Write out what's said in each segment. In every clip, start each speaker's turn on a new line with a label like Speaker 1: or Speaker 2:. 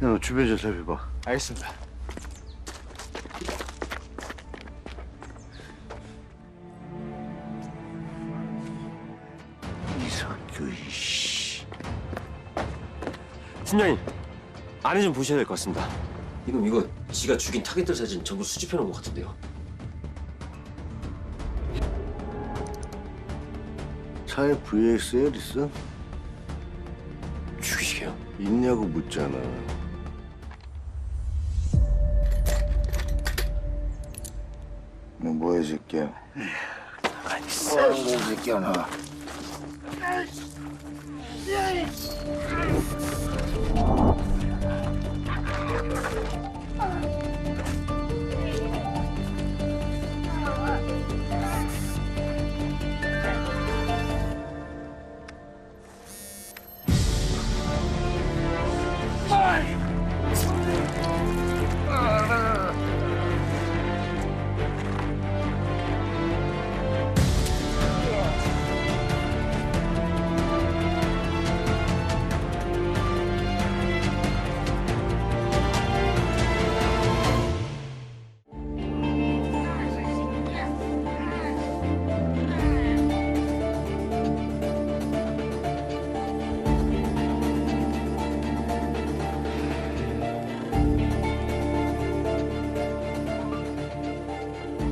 Speaker 1: 너 주변 좀 살펴봐.
Speaker 2: 알겠습니다.
Speaker 1: 이석규 이씨.
Speaker 3: 팀장님 안에 좀 보셔야 될 것 같습니다. 이놈 이거 지가 죽인 타겟들 사진 전부 수집해 놓은 것 같은데요.
Speaker 1: 차에 VXL 있어?
Speaker 3: 죽이시게요?
Speaker 1: 있냐고 묻잖아. 너 뭐해 새끼야? 가만히 있어. 이 새끼야 너.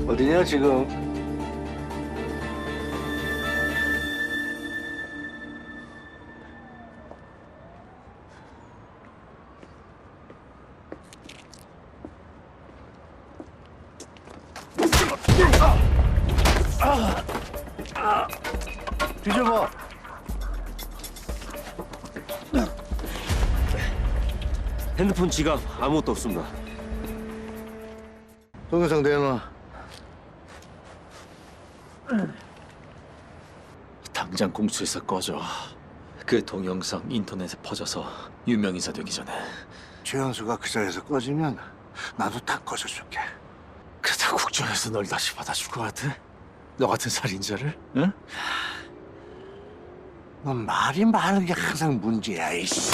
Speaker 1: 어디냐 지금? 뒤져봐.
Speaker 3: 핸드폰, 지갑 아무것도 없습니다.
Speaker 1: 동영상 내놔.
Speaker 4: 당장 공수해서 꺼져. 그 동영상 인터넷에 퍼져서 유명인사 되기 전에.
Speaker 1: 최현수가 그 자리에서 꺼지면 나도 다 꺼져줄게.
Speaker 4: 그다 국정에서 널 다시 받아줄 것 같아? 너 같은 살인자를? 응?
Speaker 1: 넌 말이 많은 게 항상 문제야, 이씨.